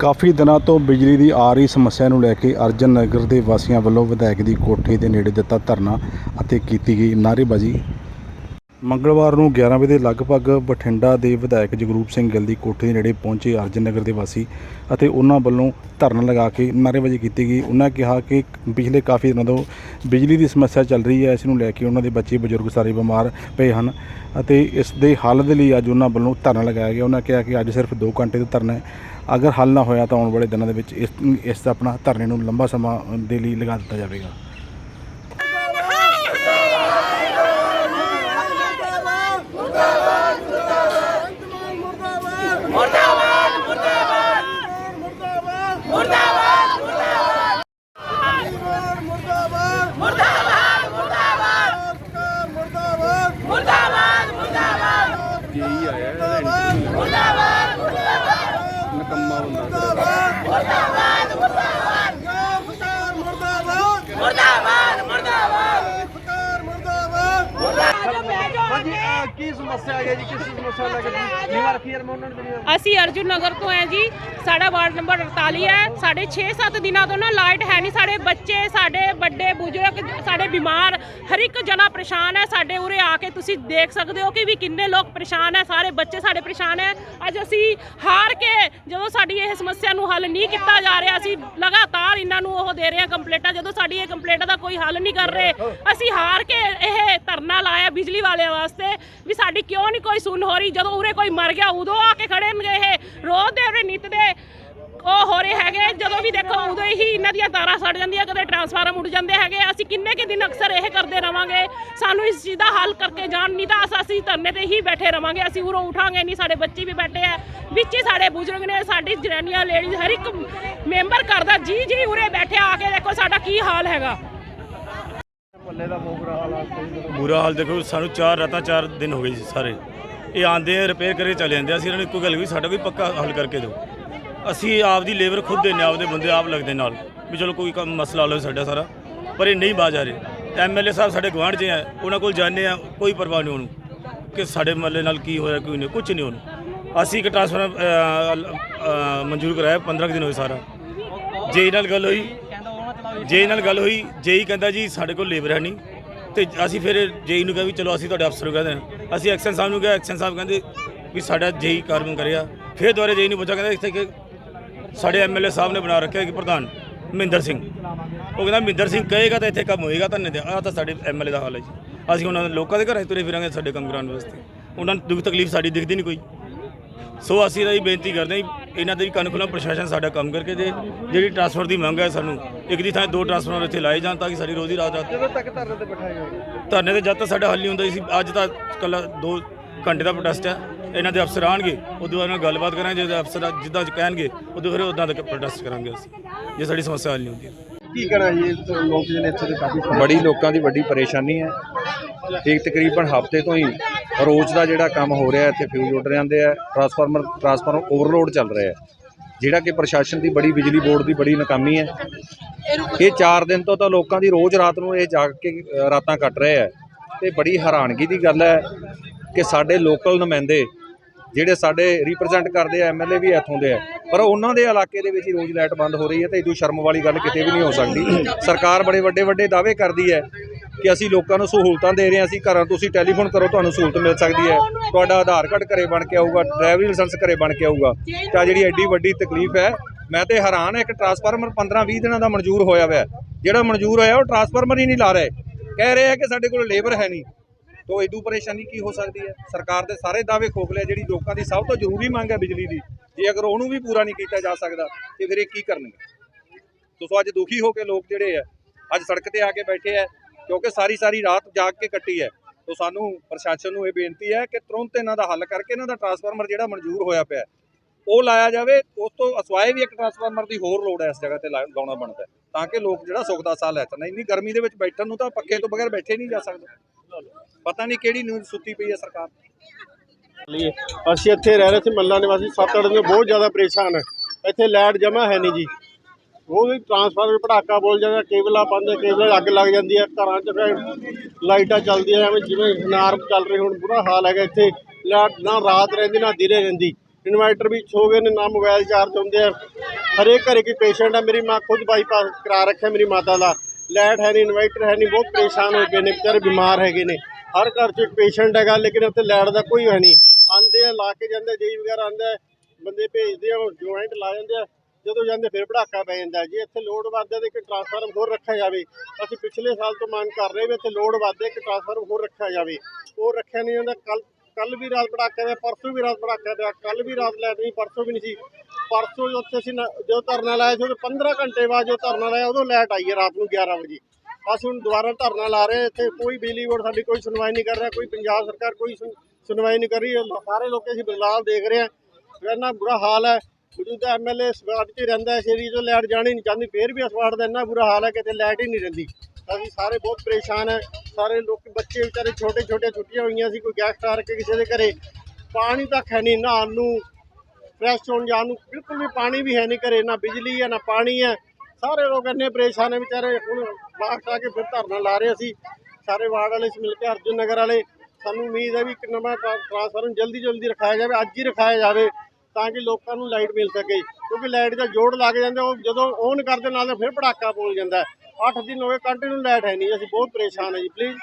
ਕਾਫੀ ਦਿਨਾਂ ਤੋਂ ਬਿਜਲੀ ਦੀ ਆ ਰਹੀ ਸਮੱਸਿਆ ਨੂੰ ਲੈ ਕੇ ਅਰਜਨ ਨਗਰ ਦੇ ਵਾਸੀਆਂ ਵੱਲੋਂ ਵਿਧਾਇਕ ਦੀ ਕੋਠੀ ਦੇ ਨੇੜੇ ਦਿੱਤਾ ਧਰਨਾ ਅਤੇ ਕੀਤੀ ਗਈ ਨਾਅਰੇਬਾਜ਼ੀ। ਮੰਗਲਵਾਰ ਨੂੰ 11 ਵਜੇ ਦੇ ਲਗਭਗ ਬਠਿੰਡਾ ਦੇ ਵਿਧਾਇਕ ਜਗਰੂਪ ਸਿੰਘ ਗਿੱਲ ਦੀ ਕੋਠੀ ਦੇ ਨੇੜੇ ਪਹੁੰਚੇ ਅਰਜਨ ਨਗਰ ਦੇ ਵਾਸੀ ਅਤੇ ਉਹਨਾਂ ਵੱਲੋਂ ਧਰਨਾ ਲਗਾ ਕੇ ਨਾਅਰੇਬਾਜ਼ੀ ਕੀਤੀ ਗਈ। ਉਹਨਾਂ ਕਿਹਾ ਕਿ ਪਿਛਲੇ ਕਾਫੀ ਦਿਨਾਂ ਤੋਂ ਬਿਜਲੀ ਦੀ ਸਮੱਸਿਆ ਚੱਲ ਰਹੀ ਹੈ। ਇਸ ਨੂੰ ਲੈ ਕੇ ਉਹਨਾਂ ਦੇ ਬੱਚੇ ਬਜ਼ੁਰਗ ਸਾਰੇ ਬਿਮਾਰ ਪਏ ਹਨ ਅਤੇ ਇਸ ਦੇ ਹੱਲ ਦੇ ਲਈ ਅੱਜ ਉਹਨਾਂ ਵੱਲੋਂ ਧਰਨਾ ਲਗਾਇਆ ਗਿਆ। ਉਹਨਾਂ ਕਿਹਾ ਕਿ ਅੱਜ ਸਿਰਫ 2 ਘੰਟੇ ਦਾ ਧਰਨਾ ਹੈ। ਅਗਰ ਹੱਲ ਨਾ ਹੋਇਆ ਤਾਂ ਆਉਣ ਵਾਲੇ ਦਿਨਾਂ ਦੇ ਵਿੱਚ ਇਸ ਇਸ ਆਪਣਾ ਧਰਨੇ ਨੂੰ ਲੰਬਾ ਸਮਾਂ ਦੇ ਲਈ ਲਗਾ ਦਿੱਤਾ ਜਾਵੇਗਾ ਹਾਂਜੀ ਅਹ ਕੀ ਸਮੱਸਿਆ ਜੀ? ਕਿਸ ਸਮੱਸਿਆ ਲੈ ਕੇ ਨੀਵਾ ਰੱਖੀ ਮੈਂ ਉਹਨਾਂ ਨੂੰ ਅਸੀਂ ਅਰਜੁਨ ਨਗਰ ਤੋਂ ਹੈ ਜੀ। ਸਾਡਾ ਵਾਰਡ ਨੰਬਰ 48 ਹੈ। ਸਾਡੇ 6-7 ਦਿਨਾਂ ਤੋਂ ਨਾ ਲਾਈਟ ਹੈ ਨਹੀਂ। ਸਾਡੇ ਬੱਚੇ, ਸਾਡੇ ਵੱਡੇ ਬਜ਼ੁਰਗ, ਸਾਡੇ ਬਿਮਾਰ, ਹਰ ਇੱਕ ਜਣਾ ਪਰੇਸ਼ਾਨ ਹੈ। ਸਾਡੇ ਉਰੇ ਆ ਕੇ ਤੁਸੀਂ ਦੇਖ ਸਕਦੇ ਹੋ ਕਿ ਵੀ ਕਿੰਨੇ ਲੋਕ ਪਰੇਸ਼ਾਨ ਹੈ। ਸਾਰੇ ਬੱਚੇ ਸਾਡੇ ਪਰੇਸ਼ਾਨ ਹੈ। ਅੱਜ ਅਸੀਂ ਹਾਰ ਕੇ ਜਦੋਂ ਸਾਡੀ ਇਹ ਸਮੱਸਿਆ ਨੂੰ ਹੱਲ ਨਹੀਂ ਕੀਤਾ ਜਾ ਰਿਹਾ, ਅਸੀਂ ਲਗਾਤਾਰ ਇਹਨਾਂ ਨੂੰ ਉਹ ਦੇ ਰਹੇ ਹਾਂ ਕੰਪਲੇਂਟਾਂ। ਜਦੋਂ ਸਾਡੀ ਇਹ ਕੰਪਲੇਂਟਾਂ ਦਾ ਕੋਈ ਹੱਲ ਨਹੀਂ ਕਰ ਰਹੇ, ਅਸੀਂ ਹਾਰ ਕੇ ਇਹ ਧਰਨਾ ਲਾਇਆ ਬਿਜਲੀ ਵਾਲਿਆਂ ਵਾਸਤੇ ਵੀ ਸਾਡੀ ਕਿਉਂ ਨਹੀਂ ਕੋਈ ਸੁਣ ਹੋ ਰਹੀ? ਜਦੋਂ ਉਰੇ ਕੋਈ ਮਰ ਗਿਆ, ਉਦੋਂ ਆ ਕੇ ਖੜੇ ਨੇ ਇਹ। ਰੋਜ਼ ਦੇ ਉਰੇ ਨਿੱਤ ਦੇ ਉਹ ਹੋ ਰਹੇ ਹੈਗੇ। ਜਦੋਂ ਵੀ ਦੇਖੋ ਉਦੋਂ ਹੀ ਇਹਨਾਂ ਦੀਆਂ ਤਾਰਾਂ ਸੜ ਜਾਂਦੀਆਂ ਕਦੇ ਟਰਾਂਸਫਾਰਮ ਉੱਡ ਜਾਂਦੇ ਹੈਗੇ। ਅਸੀਂ ਕਿੰਨੇ ਕਿ ਦਿਨ ਅਕਸਰ ਇਹ ਕਰਦੇ ਰਵਾਂਗੇ। ਸਾਨੂੰ ਇਸ ਚੀਜ਼ ਦਾ ਹੱਲ ਕਰਕੇ ਜਾਣ ਨਹੀਂ ਤਾਂ ਅਸ- ਧਰਨੇ ਤੇ ਹੀ ਬੈਠੇ ਰਵਾਂਗੇ। ਅਸੀਂ ਉਰੋਂ ਉਠਾਂਗੇ ਨਹੀਂ ਸਾਡੇ ਬੱਚੇ ਵੀ ਬੈਠੇ ਆ। ਵਿੱਚ ਹੀ ਸਾਡੇ ਬਜ਼ੁਰਗ ਨੇ ਸਾਡੀ ਜਨਾਨੀਆਂ ਲੇਡੀਜ਼ ਹਰ ਇੱਕ ਮੈਂਬਰ ਕਰਦਾ ਜੀ ਜੀ ਉਰੇ ਬੈਠੇ ਆ ਕੇ ਦੇਖੋ ਸਾਡਾ ਕੀ ਹਾਲ ਹੈਗਾ। ਮੱਲੇ ਦਾ ਬਹੁਤ ਬੁਰਾ ਹਾਲ ਆ। ਬੁਰਾ ਹਾਲ ਦੇਖੋ ਸਾਨੂੰ ਚਾਰ ਰਾਤਾਂ ਚਾਰ ਦਿਨ ਹੋ ਗਏ ਜੀ ਸਾਰੇ। ਇਹ ਆਂਦੇ ਆ ਰਿਪੇਅਰ ਕਰਕੇ ਚਲੇ ਜਾਂਦੇ ਆ। ਅਸੀਂ ਇਹਨਾਂ ਨੂੰ ਇੱਕੋ ਗੱਲ ਵੀ ਸਾਡਾ ਕੋਈ ਪੱਕਾ ਹੱਲ ਕਰਕੇ ਦਿਓ। ਅਸੀਂ ਆਪ ਦੀ ਲੇਬਰ ਖੁਦ ਦੇਨੇ ਆਪਦੇ ਬੰਦੇ ਆਪ ਲੱਗਦੇ ਨਾਲ, ਵੀ ਚਲੋ ਕੋਈ ਕੰਮ ਮਸਲਾ ਹੱਲ ਹੋਵੇ ਸਾਡਾ ਸਾਰਾ। ਪਰ ਇਹ ਨਹੀਂ ਬਾਜ ਆ ਰਹੇ। ਐਮਐਲਏ ਸਾਹਿਬ ਸਾਡੇ ਗਵਾਂਢ 'ਚ ਆ, ਉਹਨਾਂ ਕੋਲ ਜਾਂਦੇ ਆ, ਕੋਈ ਪਰਵਾਹ ਨਹੀਂ ਉਹਨੂੰ, ਕਿ ਸਾਡੇ ਮਹੱਲੇ ਨਾਲ ਕੀ ਹੋਇਆ ਕੋਈ ਨਹੀਂ ਕੁਝ ਨਹੀਂ ਉਹਨੂੰ। ਅਸੀਂ ਇੱਕ ਟ੍ਰਾਂਸਫਰ ਮਨਜ਼ੂਰ ਕਰਾਇਆ 15 ਕੁ ਦਿਨ ਹੋਏ ਸਾਰਾ। ਜੇ ਨਾਲ ਗੱਲ ਹੋਈ, ਜੇ ਨਾਲ ਗੱਲ ਹੋਈ, ਜੇ ਹੀ ਕਹਿੰਦਾ ਜੀ ਸਾਡੇ ਕੋਲ ਲੇਬਰ ਹੈ ਨਹੀਂ ਤੇ ਅਸੀਂ ਫਿਰ ਜੇਈ ਨੂੰ ਕਿਹਾ ਵੀ ਚਲੋ ਅਸੀਂ ਤੁਹਾਡੇ ਅਫਸਰ ਨੂੰ ਕਹਿੰਦੇ ਹਾਂ। ਅਸੀਂ ਐਕਸ਼ਨ ਸਾਹਿਬ ਨੂੰ ਕਿਹਾ, ਐਕਸ਼ਨ ਸਾਹਿਬ ਕਹਿੰਦੇ ਵੀ ਸਾਡਾ ਜੇਈ ਕਾਰਜ ਕਰਿਆ। ਫਿਰ ਦੁਬਾਰਾ ਜੇਈ ਨੂੰ ਪੁੱਛਿਆ, ਕਹਿੰਦਾ ਇੱਥੇ ਕਿ ਸਾਡੇ ਐਮਐਲਏ ਸਾਹਿਬ ਨੇ ਬਣਾ ਰੱਖਿਆ ਕਿ ਪ੍ਰਧਾਨ ਮਹਿੰਦਰ ਸਿੰਘ। ਉਹ ਕਹਿੰਦਾ, ਮਹਿੰਦਰ ਸਿੰਘ ਕਹੇਗਾ ਤਾਂ ਇੱਥੇ ਕੰਮ ਹੋਏਗਾ ਤਾਂ। ਨਹੀਂ ਆ ਤਾਂ ਸਾਡੇ ਐਮਐਲਏ ਦਾ ਹਾਲ ਹੈ ਜੀ। ਅਸੀਂ ਉਹਨਾਂ ਦੇ ਲੋਕਾਂ ਦੇ ਘਰਾਂ 'ਚ ਤੁਰੇ ਫਿਰਾਂਗੇ ਸਾਡੇ ਕੰਮ ਕਰਾਉਣ ਵਾਸਤੇ। ਉਹਨਾਂ ਨੂੰ ਦੁੱਖ ਤਕਲੀਫ ਸਾਡੀ ਦਿਖਦੀ ਨਹੀਂ ਕੋਈ। ਸੋ ਅਸੀਂ ਤਾਂ ਇਹ ਬੇਨਤੀ ਕਰਦੇ ਹਾਂ ਵੀ ਇਹਨਾਂ ਦੇ ਵੀ ਕੰਨ ਖੁੱਲ੍ਹਾ ਪ੍ਰਸ਼ਾਸਨ ਸਾਡਾ ਕੰਮ ਕਰਕੇ ਦੇ। ਜਿਹੜੀ ਟਰਾਂਸਫਰ ਦੀ ਮੰਗ ਹੈ ਸਾਨੂੰ ਇੱਕ ਦੀ ਥਾਂ ਦੋ ਟਰਾਂਸਫਰ ਇੱਥੇ ਲਾਏ ਜਾਣ ਤਾਂ ਕਿ ਸਾਡੀ ਰੋਜ਼ੀ ਰਾਤ ਜਦੋਂ ਤੱਕ ਧਰਨੇ ਤੇ ਬਿਠਾਏ ਹੋਏ? ਧਰਨੇ ਤੇ ਜਦ ਤੱਕ ਸਾਡਾ ਹੱਲ ਨਹੀਂ ਹੁੰਦਾ ਸੀ ਅੱਜ ਤਾਂ ਕੱਲਾ 2 ਘੰਟੇ ਦਾ ਪ੍ਰੋਟੈਸਟ ਹੈ। ਇਹਨਾਂ ਦੇ ਅਫਸਰ ਆਣਗੇ ਉਦੋਂ ਬਾਅਦ ਨਾਲ ਗੱਲਬਾਤ ਕਰਾਂਗੇ ਜੇ ਅਫਸਰ ਜਿੱਦਾਂ ਕਹਿਣਗੇ ਉਦੋਂ ਫਿਰ ਉਦਾਂ ਦਾ ਪ੍ਰੋਟੈਸਟ ਕਰਾਂਗੇ ਅਸੀਂ। ਜੇ ਸਾਡੀ ਸਮੱਸਿਆ ਹੱਲ ਨਹੀਂ ਹੁੰਦੀ। ਕੀ ਕਹਿਣਾ ਜੀ ਲੋਕ ਜਿਹੜੇ ਇੱਥੇ ਦੇ ਕਾਫੀ ਬੜੀ ਲੋਕਾਂ ਦੀ ਵੱਡੀ ਪਰੇਸ਼ਾਨੀ ਹੈ। ਇੱਕ ਤਕਰੀਬਨ ਹਫ਼ਤੇ ਤੋਂ ਹੀ ਰੋਜ਼ ਦਾ ਜਿਹੜਾ ਕੰਮ ਹੋ ਰਿਹਾ ਇੱਥੇ ਫਿਊਜ਼ ਉੱਡ ਜਾਂਦੇ ਆ ਟਰਾਂਸਫਾਰਮਰ ਟਰਾਂਸਫਾਰਮਰ ਓਵਰਲੋਡ ਚੱਲ ਰਿਹਾ ਜਿਹੜਾ ਕਿ ਪ੍ਰਸ਼ਾਸਨ ਦੀ ਬੜੀ, ਬਿਜਲੀ ਬੋਰਡ ਦੀ ਬੜੀ ਨਾਕਾਮੀ ਹੈ। ਇਹ 4 ਦਿਨ ਤੋਂ ਤਾਂ ਲੋਕਾਂ ਦੀ ਰੋਜ਼ ਰਾਤ ਨੂੰ ਇਹ ਜਾਗ ਕੇ ਰਾਤਾਂ ਕੱਟ ਰਹੇ ਆ। ਤੇ ਬੜੀ ਹੈਰਾਨਗੀ ਦੀ ਗੱਲ ਹੈ ਕਿ ਸਾਡੇ ਲੋਕਲ ਨੁਮਾਇੰਦੇ, ਜਿਹੜੇ ਸਾਡੇ ਰਿਪਰੈਜ਼ੈਂਟ ਕਰਦੇ ਆ ਐਮਐਲਏ ਵੀ ਇੱਥੋਂ ਦੇ ਆ, ਪਰ ਉਹਨਾਂ ਦੇ ਇਲਾਕੇ ਦੇ ਵਿੱਚ ਹੀ ਰੋਜ਼ ਲਾਈਟ ਬੰਦ ਹੋ ਰਹੀ ਹੈ ਤੇ ਇਦੋਂ ਸ਼ਰਮ ਵਾਲੀ ਗੱਲ ਕਿਤੇ ਵੀ ਨਹੀਂ ਹੋ ਸਕਦੀ। ਸਰਕਾਰ ਬੜੇ ਵੱਡੇ ਵੱਡੇ ਦਾਅਵੇ ਕਰਦੀ ਹੈ ਕਿ ਅਸੀਂ ਲੋਕਾਂ ਨੂੰ ਸਹੂਲਤਾਂ ਦੇ ਰਹੇ ਹਾਂ ਅਸੀਂ ਘਰਾਂ ਤੁਸੀਂ ਟੈਲੀਫੋਨ ਕਰੋ ਤੁਹਾਨੂੰ ਸਹੂਲਤ ਮਿਲ ਸਕਦੀ ਹੈ। ਤੁਹਾਡਾ ਆਧਾਰ ਕਾਰਡ ਘਰੇ ਬਣ ਕੇ ਆਊਗਾ ਡਰਾਈਵਿੰਗ ਲਾਇਸੈਂਸ ਘਰੇ ਬਣ ਕੇ ਆਊਗਾ। ਤਾਂ ਜਿਹੜੀ ਐਡੀ ਵੱਡੀ ਤਕਲੀਫ ਹੈ ਮੈਂ ਤੇ ਹੈਰਾਨ ਹਾਂ ਇੱਕ ਟਰਾਂਸਫਾਰਮਰ 15-20 ਦਿਨਾਂ ਦਾ ਮਨਜ਼ੂਰ ਹੋਇਆ ਹੋਇਆ ਜਿਹੜਾ ਮਨਜ਼ੂਰ ਹੋਇਆ ਉਹ ਟਰਾਂਸਫਾਰਮਰ ਹੀ ਨਹੀਂ ਲਾ ਰਹੇ। ਕਹਿ ਰਹੇ ਆ ਕਿ ਸਾਡੇ ਕੋਲ ਲੇਬਰ ਹੈ ਨਹੀਂ। ਤੋ ਇਦੋਂ ਪਰੇਸ਼ਾਨੀ ਕੀ ਹੋ ਸਕਦੀ ਹੈ? ਸਰਕਾਰ ਦੇ ਸਾਰੇ ਦਾਅਵੇ ਖੋਖਲੇ ਆ, ਜਿਹੜੀ ਲੋਕਾਂ ਦੀ ਸਭ ਤੋਂ ਜ਼ਰੂਰੀ ਮੰਗ ਹੈ ਬਿਜਲੀ ਦੀ। ਜੇ ਅਗਰ ਉਹਨੂੰ ਵੀ ਪੂਰਾ ਨਹੀਂ ਕੀਤਾ ਜਾ ਸਕਦਾ ਤੇ ਫਿਰ ਇਹ ਕੀ ਕਰਨਗੇ? ਤੋ ਅੱਜ ਦੁਖੀ ਹੋ ਕੇ ਲੋਕ ਜਿਹੜੇ ਆ ਅੱਜ ਸੜਕ ਤੇ ਆ ਕੇ ਬੈਠੇ ਆ ਕਿਉਂਕਿ ਸਾਰੀ ਸਾਰੀ ਰਾਤ ਜਾਗ ਕੇ ਕੱਟੀ ਹੈ। ਤੋ ਸਾਨੂੰ ਪ੍ਰਸ਼ਾਸਨ ਨੂੰ ਇਹ ਬੇਨਤੀ ਹੈ ਕਿ ਤੁਰੰਤ ਇਹਨਾਂ ਦਾ ਹੱਲ ਕਰਕੇ ਇਹਨਾਂ ਦਾ ਟਰਾਂਸਫਾਰਮਰ ਜਿਹੜਾ ਮਨਜ਼ੂਰ ਹੋਇਆ ਪਿਆ ਉਹ ਲਾਇਆ ਜਾਵੇ। ਉਸ ਤੋਂ ਅਸਵਾਏ ਵੀ ਇੱਕ ਟਰਾਂਸਫਾਰਮਰ ਦੀ ਹੋਰ ਲੋੜ ਹੈ ਇਸ ਜਗ੍ਹਾ ਤੇ ਲਾ- ਲਾਉਣਾ ਬਣਦਾ ਤਾਂ ਕਿ ਲੋਕ ਜਿਹੜਾ ਸੁੱਖ ਦਾ ਸਾਹ ਲੈ ਸਕਣ। ਇੰਨੀ ਗਰਮੀ ਦੇ ਵਿੱਚ ਬੈਠਣ ਨੂੰ ਤਾਂ ਪੱਖੇ ਤੋਂ ਬਗੈਰ ਬੈਠੇ ਨਹੀਂ ਜਾ ਸਕਦੇ। ਪਤਾ ਨਹੀਂ ਕਿਹੜੀ ਨੀਂਦ ਸੁੱਤੀ ਪਈ ਹੈ ਸਰਕਾਰ। ਲਈ ਅਸੀਂ ਇੱਥੇ ਰਹਿ ਰਹੇ ਸੀ ਮੱਲਾ ਨਿਵਾਸੀ, ਸੱਤ ਅੱਠ ਦਿਨ ਬਹੁਤ ਜ਼ਿਆਦਾ ਪਰੇਸ਼ਾਨ ਹੈ। ਇੱਥੇ ਲਾਈਟ ਜਮਾ ਹੈ ਨਹੀਂ ਜੀ। ਉਹ ਵੀ ਟਰਾਂਸਫਾਰਮਰ ਪਟਾਕਾ ਬੋਲ ਜਾਂਦਾ ਕੇਬਲਾਂ ਬੰਦ ਕੇਬਲ ਅੱਗ ਲੱਗ ਜਾਂਦੀ ਹੈ ਘਰਾਂ 'ਚ ਫਿਰ ਲਾਈਟਾਂ ਚੱਲਦੀਆਂ, ਐਵੇਂ ਜਿਵੇਂ ਨਾਰ ਚੱਲ ਰਹੀ ਹੁਣ ਬੁਰਾ ਹਾਲ ਹੈਗਾ ਇੱਥੇ। ਲਾਈਟ ਨਾ ਰਾਤ ਰਹਿੰਦੀ, ਨਾ ਦਿਨੇ ਰਹਿੰਦੀ। ਇਨਵਰਟਰ ਵੀ ਛੋ ਗਏ ਨੇ, ਨਾ ਮੋਬਾਈਲ ਚਾਰਜ ਹੁੰਦੇ ਆ। ਹਰੇਕ ਘਰੇ ਕੋਈ ਪੇਸ਼ੈਂਟ ਹੈ ਮੇਰੀ ਮਾਂ ਖੁਦ ਬਾਈਪਾਸ ਕਰਾ ਰੱਖਿਆ ਮੇਰੀ ਮਾਤਾ ਦਾ। ਲਾਈਟ ਹੈ ਨਹੀਂ ਇਨਵਰਟਰ ਹੈ ਨਹੀਂ, ਬਹੁਤ ਪਰੇਸ਼ਾਨ ਹੋ ਗਏ ਨੇ, ਵਿਚਾਰੇ ਬਿਮਾਰ ਹੈਗੇ ਨੇ। ਹਰ ਘਰ 'ਚ ਇੱਕ ਪੇਸ਼ੈਂਟ ਹੈਗਾ, ਲੇਕਿਨ ਉੱਥੇ ਲਾਈਟ ਦਾ ਕੋਈ ਹੈ ਨਹੀਂ। ਆਂਦੇ ਆ, ਲਾ ਕੇ ਜਾਂਦੇ ਜੇਈ ਵਗੈਰਾ ਆਂਦਾ ਬੰਦੇ ਭੇਜਦੇ ਆ ਜੁਆਇੰਟ ਲਾ ਜਾਂਦੇ ਆ। ਜਦੋਂ ਜਾਂਦੇ ਫਿਰ ਭੜਾਕਾ ਪੈ ਜਾਂਦਾ ਜੇ। ਇੱਥੇ ਲੋਡ ਵੱਧਦਾ ਤੇ ਇੱਕ ਟਰਾਂਸਫਾਰਮ ਹੋਰ ਰੱਖਿਆ ਜਾਵੇ। ਅਸੀਂ ਪਿਛਲੇ ਸਾਲ ਤੋਂ ਮੰਗ ਕਰ ਰਹੇ ਵੀ ਇੱਥੇ ਲੋਡ ਵੱਧਦੇ, ਇੱਕ ਟਰਾਂਸਫਾਰਮ ਹੋਰ ਰੱਖਿਆ ਜਾਵੇ। ਉਹ ਰੱਖਿਆ ਨਹੀਂ ਜਾਂਦਾ। ਕੱਲ ਕੱਲ ਵੀ ਰਾਤ ਪੜਾਕਾ ਪਿਆ, ਪਰਸੋਂ ਵੀ ਰਾਤ ਪੜਾਕਾ ਪਿਆ। ਕੱਲ ਵੀ ਰਾਤ ਲਾਈਟ ਨਹੀਂ ਪਰਸੋਂ ਵੀ ਨਹੀਂ ਸੀ। ਪਰਸੋਂ ਉੱਥੇ ਅਸੀਂ ਨਾ- ਜਦੋਂ ਧਰਨਾ ਲਾਇਆ ਸੀ ਉਹ 15 ਘੰਟੇ ਬਾਅਦ ਜੋ ਧਰਨਾ ਲਾਇਆ, ਉਦੋਂ ਲੈਟ ਆਈ ਹੈ ਰਾਤ ਨੂੰ 11 ਵਜੇ। ਅਸੀਂ ਹੁਣ ਦੁਬਾਰਾ ਧਰਨਾ ਲਾ ਰਹੇ ਇੱਥੇ ਕੋਈ ਬਿਜਲੀ ਬੋਰਡ ਸਾਡੀ ਕੋਈ ਸੁਣਵਾਈ ਨਹੀਂ ਕਰ ਰਿਹਾ, ਕੋਈ ਪੰਜਾਬ ਸਰਕਾਰ ਕੋਈ ਸੁਣ- ਸੁਣਵਾਈ ਨਹੀਂ ਕਰ ਰਹੀ। ਸਾਰੇ ਲੋਕ ਅਸੀਂ ਬਦਲਾਅ ਦੇਖ ਰਹੇ ਹਾਂ। ਇੰਨਾ ਬੁਰਾ ਹਾਲ ਹੈ। ਮੌਜੂਦਾ ਐਮਐਲਏ ਸਵਾਰਡ 'ਚ ਹੀ ਰਹਿੰਦਾ ਇਸ ਏਰੀਏ 'ਚੋਂ ਲਾਈਟ ਜਾਣੀ ਨਹੀਂ ਚਾਹੁੰਦੀ, ਫੇਰ ਵੀ ਸਵਾਰਡ ਦਾ ਇੰਨਾ ਬੁਰਾ ਹਾਲ ਹੈ ਕਿਤੇ ਲੈਟ ਹੀ ਨਹੀਂ ਰਹਿੰਦੀ। ਅਸੀਂ ਸਾਰੇ ਬਹੁਤ ਪਰੇਸ਼ਾਨ ਹੈ, ਸਾਰੇ ਲੋਕ, ਬੱਚੇ ਵਿਚਾਰੇ ਛੋਟੇ ਛੋਟੇ ਛੁੱਟੀਆਂ ਹੋਈਆਂ ਸੀ, ਕੋਈ ਗੈਸਟ ਆ ਕੇ ਕਿਸੇ ਦੇ ਘਰੇ। ਪਾਣੀ ਤੱਕ ਹੈ ਨਹੀਂ ਨਹਾਉਣ ਨੂੰ ਫਰੈਸ਼ ਹੋਣ ਜਾਣ ਨੂੰ ਬਿਲਕੁਲ ਵੀ ਪਾਣੀ ਵੀ ਹੈ ਨਹੀਂ ਘਰੇ, ਨਾ ਬਿਜਲੀ ਹੈ, ਨਾ ਪਾਣੀ ਹੈ। ਸਾਰੇ ਲੋਕ ਇੰਨੇ ਪਰੇਸ਼ਾਨ ਹੈ, ਵਿਚਾਰੇ ਹੁਣ ਬਾਹਰ ਆ ਕੇ ਫਿਰ ਧਰਨਾ ਲਾ ਰਹੇ ਅਸੀਂ। ਸਾਰੇ ਵਾਰਡ ਵਾਲੇ ਮਿਲ ਕੇ ਅਰਜੁਨ ਨਗਰ ਵਾਲੇ, ਸਾਨੂੰ ਉਮੀਦ ਹੈ ਵੀ ਇੱਕ ਨਵਾਂ ਟਰਾ- ਟਰਾਂਸਫਾਰਮ ਜਲਦੀ ਜਲਦੀ ਰਖਾਇਆ ਜਾਵੇ, ਅੱਜ ਹੀ ਰਖਾਇਆ ਜਾਵੇ। ਤਾਂ ਕਿ ਲੋਕਾਂ ਨੂੰ ਲਾਈਟ ਮਿਲ ਸਕੇ। ਕਿਉਂਕਿ ਲਾਈਟ ਦਾ ਜੋੜ ਲੱਗ ਜਾਂਦਾ ਉਹ ਜਦੋਂ ਔਨ ਕਰਦੇ ਨਾਲ ਤਾਂ ਫਿਰ ਪੜਾਕਾ ਬੋਲ ਜਾਂਦਾ। 8 ਦਿਨ ਹੋ ਗਏ ਕੰਟੀਨਿਊ ਲਾਈਟ ਹੈ ਨਹੀਂ, ਅਸੀਂ ਬਹੁਤ ਪਰੇਸ਼ਾਨ ਹਾਂ ਜੀ ਪਲੀਜ਼